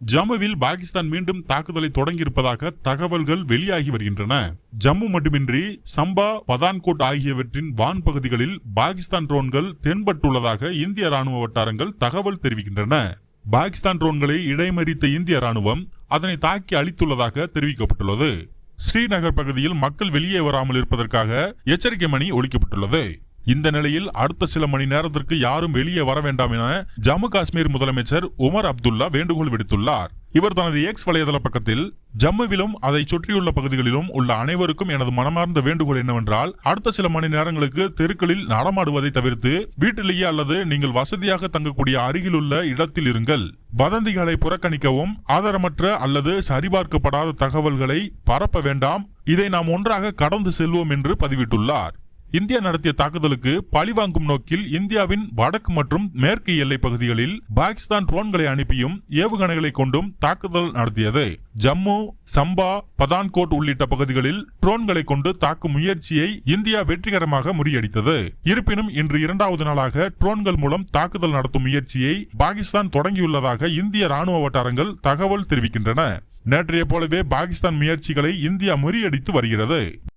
ஜம்முவில் பாகிஸ்தான் மீண்டும் தாக்குதலை தொடங்கியிருப்பதாக தகவல்கள் வெளியாகி வருகின்றன. ஜம்மு மட்டுமின்றி சம்பா பதான்கோட் ஆகியவற்றின் வான் பகுதிகளில் பாகிஸ்தான் ட்ரோன்கள் தென்பட்டுள்ளதாக இந்திய ராணுவ வட்டாரங்கள் தகவல் தெரிவிக்கின்றன. பாகிஸ்தான் ட்ரோன்களை இடைமறித்த இந்திய ராணுவம் அதனை தாக்கி அழித்துள்ளதாக தெரிவிக்கப்பட்டுள்ளது. ஸ்ரீநகர் பகுதியில் மக்கள் வெளியே வராமல் இருப்பதற்காக எச்சரிக்கை மணி ஒழிக்கப்பட்டுள்ளது இந்த நிலையில் அடுத்த சில மணி நேரத்திற்கு யாரும் வெளியே வர வேண்டாம் என ஜம்மு காஷ்மீர் முதலமைச்சர் உமர் அப்துல்லா வேண்டுகோள் விடுத்துள்ளார். இவர் தனது எக்ஸ் வலைதள பக்கத்தில் ஜம்முவிலும் அதை சுற்றியுள்ள பகுதிகளிலும் உள்ள அனைவருக்கும் எனது மனமார்ந்த வேண்டுகோள் என்னவென்றால் அடுத்த சில மணி நேரங்களுக்கு தெருக்களில் நடமாடுவதை தவிர்த்து வீட்டிலேயே அல்லது நீங்கள் வசதியாக தங்கக்கூடிய அருகிலுள்ள இடத்தில் இருங்கள். வதந்திகளை புறக்கணிக்கவும் ஆதாரமற்ற அல்லது சரிபார்க்கப்படாத தகவல்களை பரப்ப வேண்டாம். இதை நாம் ஒன்றாக கடந்து செல்வோம் என்று பதிவிட்டுள்ளார். இந்தியா நடத்திய தாக்குதலுக்கு பழிவாங்கும் நோக்கில் இந்தியாவின் வடக்கு மற்றும் மேற்கு எல்லை பகுதிகளில் பாகிஸ்தான் ட்ரோன்களை அனுப்பியும் ஏவுகணைகளை கொண்டும் தாக்குதல் நடத்தியது. ஜம்மு சம்பா பதான்கோட் உள்ளிட்ட பகுதிகளில் ட்ரோன்களை கொண்டு தாக்கும் முயற்சியை இந்தியா வெற்றிகரமாக முறியடித்தது. இருப்பினும் இன்று இரண்டாவது நாளாக ட்ரோன்கள் மூலம் தாக்குதல் நடத்தும் முயற்சியை பாகிஸ்தான் தொடங்கியுள்ளதாக இந்திய ராணுவ வட்டாரங்கள் தகவல் தெரிவிக்கின்றன. நேற்றைய போலவே பாகிஸ்தான் முயற்சிகளை இந்தியா முறியடித்து வருகிறது.